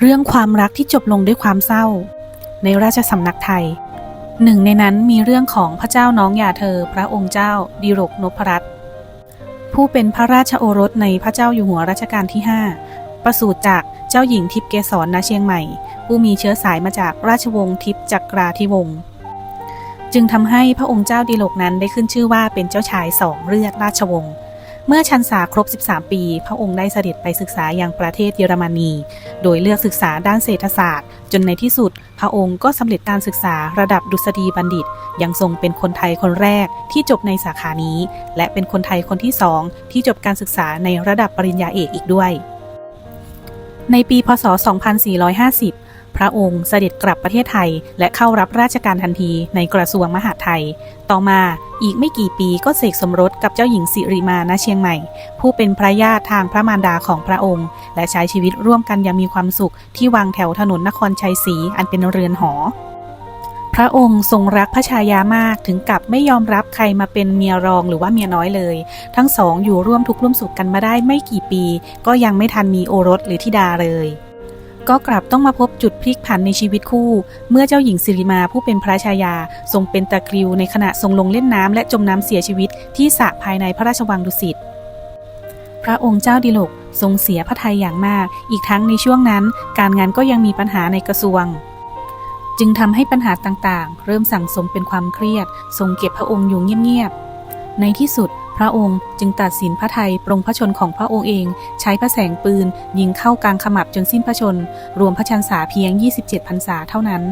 เรื่องความรักที่จบลงด้วยความเศร้า ในราชสำนักไทย หนึ่งในนั้นมีเรื่องของพระเจ้าน้องยาเธอ พระองค์เจ้าดิรกนพรัตน์ผู้เป็นพระราชโอรสในพระเจ้าอยู่หัวรัชกาลที่ 5 ประสูติจากเจ้าหญิงทิพย์เกษรณเชียงใหม่ ผู้มีเชื้อสายมาจากราชวงศ์ทิพย์จักราธิวงศ์จึงทำให้พระองค์เจ้าดิลกนั้นได้ขึ้นชื่อว่าเป็นเจ้าชายสองเลือดราชวงศ์ เมื่อชันษาครบ 13 ปี พระองค์ได้เสด็จไปศึกษาอยังประเทศเยอรมนี โดยเลือกศึกษาด้านเศรษฐศาสตร์ จนในที่สุด พระองค์ก็สำเร็จการศึกษาระดับดุษฎีบัณฑิต ยังทรงเป็นคนไทยคนแรกที่จบในสาขานี้ และเป็นคนไทยคนที่สองที่จบการศึกษาในระดับปริญญาเอกอีกด้วย ในปีพศ 2450 พระองค์เสด็จกลับประเทศไทย และเข้ารับราชการทันทีในกระทรวงมหาดไทย ต่อมาอีกไม่กี่ปีก็เสกสมรสกับเจ้าหญิงสิริมาณเชียงใหม่ ผู้เป็นพระญาติทางพระมารดาของพระองค์ และใช้ชีวิตร่วมกันอยังมีความสุขที่วังแถวถนนนครชัยศรีอันเป็นเรือนหอพระองค์ทรงรักพระชายามากถึงกับไม่ยอมรับใครมาเป็นเมียรองหรือว่าเมียน้อยเลย ทั้งสองอยู่ร่วมทุกข์ร่วมสุขกันมาได้ไม่กี่ปี ก็ยังไม่ทันมีโอรสหรือธิดาเลย ก็กลับต้องมาพบจุดพลิกผันในชีวิตคู่ เมื่อเจ้าหญิงสิริมาผู้เป็นพระชายา ทรงเป็นตะคริวในขณะทรงลงเล่นน้ำและจมน้ำเสียชีวิตที่สระภายในพระราชวังดุสิตพระองค์เจ้าดิลกทรงเสียพระทัยอย่างมาก อีกทั้งในช่วงนั้น การงานก็ยังมีปัญหาในกระทรวง จึงทำให้ปัญหาต่างๆ เริ่มสั่งสมเป็นความเครียด ทรงเก็บพระองค์อยู่เงียบๆในที่สุด พระองค์จึงตัดสินพระไทยปรงพระชนของพระองค์เอง ใช้พระแสงปืน ยิงเข้ากลางขมับจนสิ้นพระชน รวมพระชันษาเพียง 27พรรษาเท่านั้น